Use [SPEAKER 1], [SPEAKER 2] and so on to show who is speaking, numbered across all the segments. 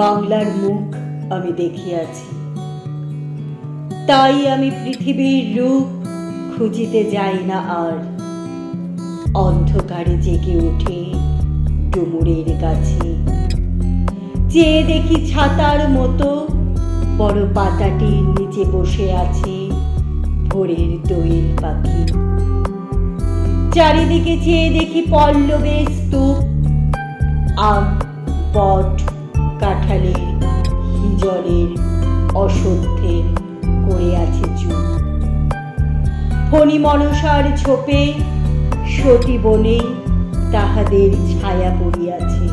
[SPEAKER 1] বাংলার মুখ আমি দেখিয়াছি। তাই আমি পৃথিবীর রূপ খুঁজিতে যাই না আর। অন্ধকারে জেগে ওঠে ডুমুরের কাছে চেয়ে দেখি ছাতার মতো বড় পাতাটির নিচে বসে আছে ভোরের দোয়েল পাখি। চারিদিকে চেয়ে দেখি পল্লবের স্তূপ, আম, বট কাঁঠালের হিজলের অসত্যের করে আছে চুপ ফণি মনসার ছোপে সতী বনে তাহাদের ছায়া পড়িয়াছে।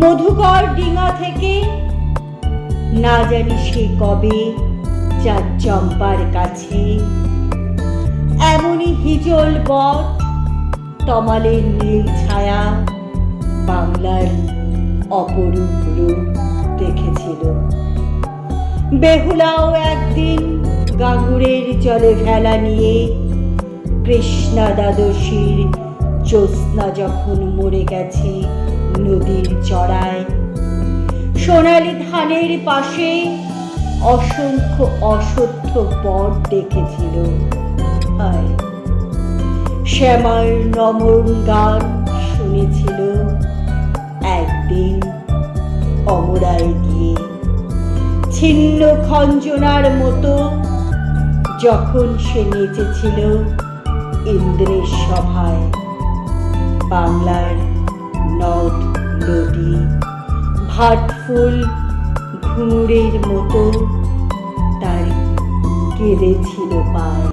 [SPEAKER 1] মধুকর ডিঙা থেকে না জানি সে কবে চার চম্পার কাছে। এমনই হিজল বট, তমালের নীল ছায়া বাংলার অপরূপ রূপ দেখেছিল। বেহুলাও একদিন গাঙ্গুরের জলে ভেলা নিয়ে কৃষ্ণা দ্বাদশীর জ্যোৎস্না যখন মরে গেছে নদীর চড়ায়, সোনালি ধানের পাশে অসংখ্য অসত্য পট দেখেছিল। শ্যামার নমন গান গিয়ে ছিন্ন খঞ্জনার মতো যখন সে নেচেছিল ইন্দ্রের সভায়, বাংলার নদ, নদী ভাটফুল ঘুঙুরের মতো তার কেঁদেছিল পায়।